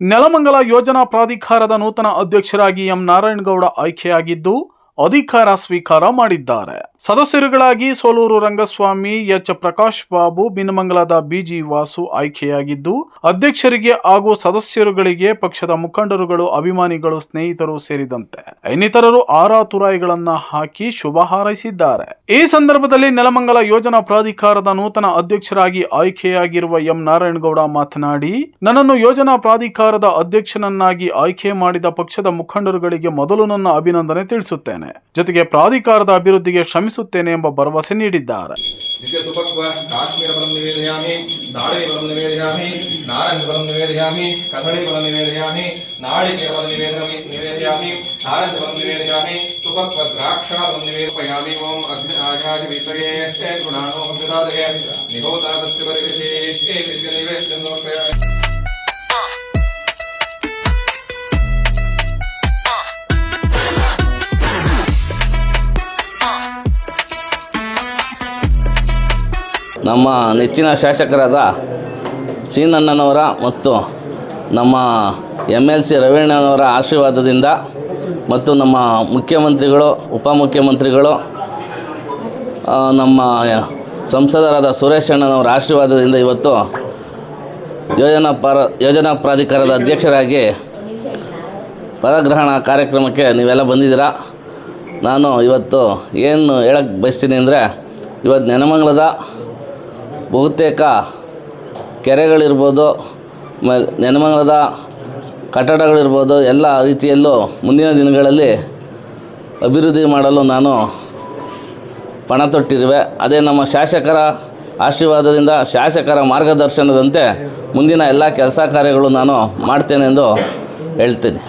ನೆಲಮಂಗಲ ಯೋಜನಾ ಪ್ರಾಧಿಕಾರದ ನೂತನ ಅಧ್ಯಕ್ಷರಾಗಿ ಎಂ ನಾರಾಯಣಗೌಡ ಆಯ್ಕೆಯಾಗಿದ್ದು ಅಧಿಕಾರ ಸ್ವೀಕಾರ ಮಾಡಿದ್ದಾರೆ. ಸದಸ್ಯರುಗಳಾಗಿ ಸೋಲೂರು ರಂಗಸ್ವಾಮಿ ಎಚ್. ಪ್ರಕಾಶ್ ಬಾಬು, ಬಿನಮಂಗಲದ ಬಿಜಿ ವಾಸು ಆಯ್ಕೆಯಾಗಿದ್ದು, ಅಧ್ಯಕ್ಷರಿಗೆ ಹಾಗೂ ಸದಸ್ಯರುಗಳಿಗೆ ಪಕ್ಷದ ಮುಖಂಡರುಗಳು, ಅಭಿಮಾನಿಗಳು, ಸ್ನೇಹಿತರು ಸೇರಿದಂತೆ ಇನ್ನಿತರರು ಆರಾ ತುರಾಯಿಗಳನ್ನ ಹಾಕಿ ಶುಭ ಹಾರೈಸಿದ್ದಾರೆ. ಈ ಸಂದರ್ಭದಲ್ಲಿ ನೆಲಮಂಗಲ ಯೋಜನಾ ಪ್ರಾಧಿಕಾರದ ನೂತನ ಅಧ್ಯಕ್ಷರಾಗಿ ಆಯ್ಕೆಯಾಗಿರುವ ಎಂ. ನಾರಾಯಣಗೌಡ ಮಾತನಾಡಿ, ನನ್ನನ್ನು ಯೋಜನಾ ಪ್ರಾಧಿಕಾರದ ಅಧ್ಯಕ್ಷನನ್ನಾಗಿ ಆಯ್ಕೆ ಮಾಡಿದ ಪಕ್ಷದ ಮುಖಂಡರುಗಳಿಗೆ ಮೊದಲು ನನ್ನ ಅಭಿನಂದನೆ ತಿಳಿಸುತ್ತೇನೆ. ಜೊತೆಗೆ ಪ್ರಾಧಿಕಾರದ ಅಭಿವೃದ್ಧಿಗೆ ಶ್ರಮಿಸುತ್ತೇನೆ ಎಂಬ ಭರವಸೆ ನೀಡಿದ್ದಾರೆ. ನಿತ್ಯ ನಮ್ಮ ನೆಚ್ಚಿನ ಶಾಸಕರಾದ ಸೀನಣ್ಣನವರ ಮತ್ತು ನಮ್ಮ ಎಂ ಎಲ್ ಸಿ ರವೀಣ್ಣನವರ ಆಶೀರ್ವಾದದಿಂದ ಮತ್ತು ನಮ್ಮ ಮುಖ್ಯಮಂತ್ರಿಗಳು, ಉಪಮುಖ್ಯಮಂತ್ರಿಗಳು ನಮ್ಮ ಸಂಸದರಾದ ಸುರೇಶ್ ಅಣ್ಣನವರ ಆಶೀರ್ವಾದದಿಂದ ಇವತ್ತು ಯೋಜನಾ ಪಾರ, ಯೋಜನಾ ಪ್ರಾಧಿಕಾರದ ಅಧ್ಯಕ್ಷರಾಗಿ ಪದಗ್ರಹಣ ಕಾರ್ಯಕ್ರಮಕ್ಕೆ ನೀವೆಲ್ಲ ಬಂದಿದ್ದೀರಾ? ನಾನು ಇವತ್ತು ಏನು ಹೇಳಕ್ಕೆ ಬಯಸ್ತೀನಿ ಅಂದರೆ, ಇವತ್ತು ನೆನಮಂಗಲದ ಬಹುತೇಕ ಕೆರೆಗಳಿರ್ಬೋದು, ಮ ನೆನಮಂಗಲದ ಕಟ್ಟಡಗಳಿರ್ಬೋದು, ಎಲ್ಲ ರೀತಿಯಲ್ಲೂ ಮುಂದಿನ ದಿನಗಳಲ್ಲಿ ಅಭಿವೃದ್ಧಿ ಮಾಡಲು ನಾನು ಪಣ ತೊಟ್ಟಿರುವೆ. ಅದೇ ನಮ್ಮ ಶಾಸಕರ ಆಶೀರ್ವಾದದಿಂದ, ಶಾಸಕರ ಮಾರ್ಗದರ್ಶನದಂತೆ ಮುಂದಿನ ಎಲ್ಲ ಕೆಲಸ ಕಾರ್ಯಗಳು ನಾನು ಮಾಡ್ತೇನೆಂದು ಹೇಳ್ತೀನಿ.